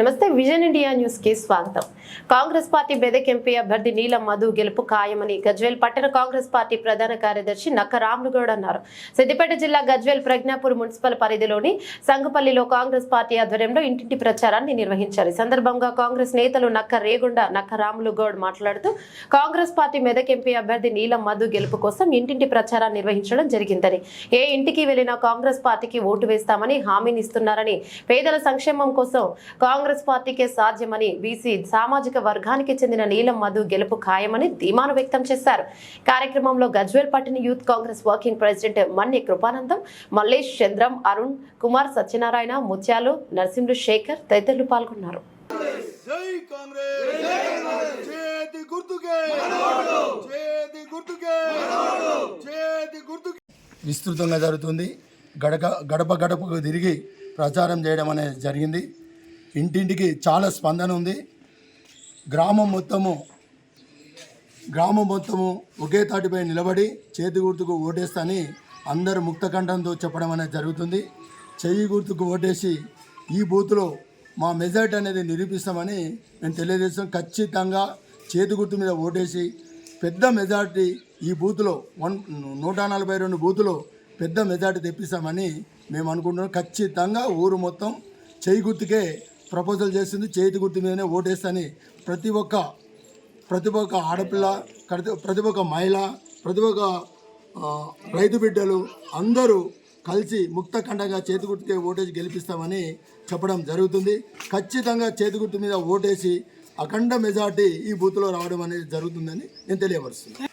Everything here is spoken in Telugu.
నమస్తే విజన్ ఇండియా న్యూస్కి స్వాగతం. కాంగ్రెస్ పార్టీ బెదక్ ఎంపీ అభ్యర్థి నీలం మధు గెలుపు ఖాయమని గజ్వేల్ పట్టణ కాంగ్రెస్ పార్టీ ప్రధాన కార్యదర్శి నక్క రాములుగౌడ్ అన్నారు. సిద్దిపేట జిల్లా గజ్వేల్ ప్రజ్ఞాపూర్ మున్సిపల్ పరిధిలోని సంగపల్లిలో కాంగ్రెస్ పార్టీ ఆధ్వర్యంలో ఇంటింటి ప్రచారాన్ని నిర్వహించారు. ఈ సందర్భంగా కాంగ్రెస్ నేతలు నక్క రేగుండ నక్క రాములుగౌడ్ మాట్లాడుతూ కాంగ్రెస్ పార్టీ మెదక్ ఎంపీ అభ్యర్థి నీలం మధు గెలుపు కోసం ఇంటింటి ప్రచారాన్ని నిర్వహించడం జరిగిందని ఏ ఇంటికి వెళ్ళినా కాంగ్రెస్ పార్టీకి ఓటు వేస్తామని హామీని ఇస్తున్నారని పేదల సంక్షేమం కోసం కాంగ్రెస్ పార్టీకే సాధ్యమని బీసీ సామాజిక వర్గానికి చెందిన నీలం మధు గెలుపు ఖాయమని ధీమాను వ్యక్తం చేశారు. కార్యక్రమంలో గజ్వేల్ పట్టణ youth Congress working president Manya Krupanandam Mallesh Chandram Arun Kumar Satyanarayana Mutyalu Narasimhulu Shekhar తదితరులు పాల్గొన్నారు. కాంగ్రెస్! విస్తృతంగా జరుగుతుంది. గడక గడప గడపకు తిరిగి ప్రచారం చేయడం అనేది జరిగింది. ఇంటింటికి చాలా స్పందన ఉంది. గ్రామం మొత్తము గ్రామం మొత్తము ఒకే తాటిపై నిలబడి చేతి గుర్తుకు ఓటేస్తని అందరూ ముక్తకంఠంతో చెప్పడం అనేది జరుగుతుంది. చెయ్యి గుర్తుకు ఓటేసి ఈ బూత్లో మా మెజార్టీ అనేది నిరూపిస్తామని మేము తెలియజేస్తాం. ఖచ్చితంగా చేతి గుర్తు మీద ఓటేసి పెద్ద మెజార్టీ ఈ బూత్లో వన్ నూట నలభై రెండు బూత్లో పెద్ద మెజార్టీ తెప్పిస్తామని మేము అనుకుంటున్నాం. ఖచ్చితంగా ఊరు మొత్తం చేయి గుర్తుకే ప్రపోజల్ చేసింది చేతి గుర్తు మీదనే ఓటేస్తని ప్రతి ఒక్క ప్రతి ఒక్క ఆడపిల్ల ప్రతి ప్రతి ఒక్క మహిళ ప్రతి ఒక్క రైతు బిడ్డలు అందరూ కలిసి ముక్త ఖండంగా చేతి గుర్తుకే ఓటేసి గెలిపిస్తామని చెప్పడం జరుగుతుంది. ఖచ్చితంగా చేతి గుర్తు మీద ఓటేసి అఖండ మెజార్టీ ఈ బూత్లో రావడం అనేది జరుగుతుందని నేను తెలియపరుస్తున్నాను.